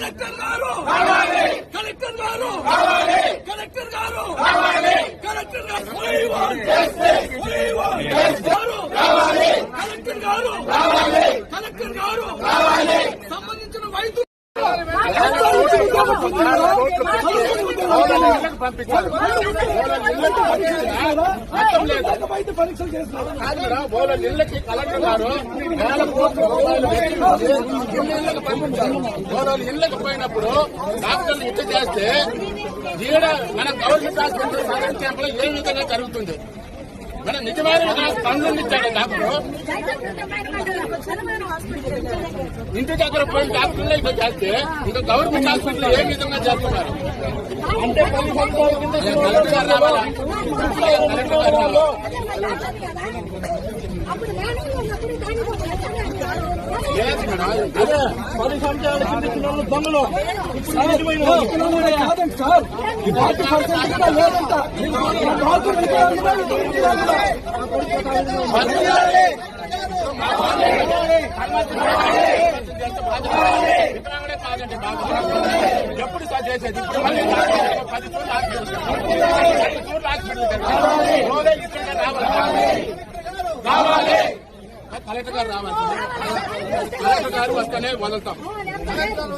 Collector గారు! Collector గారు! Collector గారు! కలెక్టర్ గారు! We want justice. We collector గారు! కలెక్టర్ గారు! వైద్య పరీక్షలు చేస్తున్నారు ఇళ్ళకి కలెక్టర్ గారు వేల కోట్ల రూపాయలు ఇళ్ళకి పంపించారు. ఇళ్ళకి పోయినప్పుడు డాక్టర్లు ఇట్లా చేస్తే ఈడ మన గవర్నమెంట్ హాస్పిటల్ సదరన్ క్యాంప్లో ఏ విధంగా జరుగుతుంది? మన నిజమైన స్పందన ఇచ్చాడు డాక్టర్. ఇంటి దగ్గర పోయిన డాక్టర్లు ఇట్లా చేస్తే ఇంకా గవర్నమెంట్ హాస్పిటల్ ఏ విధంగా చేస్తున్నారు? అంటే పది సంవత్సరాల కింద కలెక్టర్ అదే. పది సంవత్సరాల కింద దొంగలు ఇప్పుడు కాదండి సార్ ఫార్టీ పర్సెంట్ కూడా లేదంట కాదండి బాబు చేసేది. పది చోట్ల పది చోట్ల హాస్పిటల్ రోజే రావాలి రావాలి కలెక్టర్ గారు రావాలి. కలెక్టర్ గారు వస్తేనే వదులుతాం. కలెక్టర్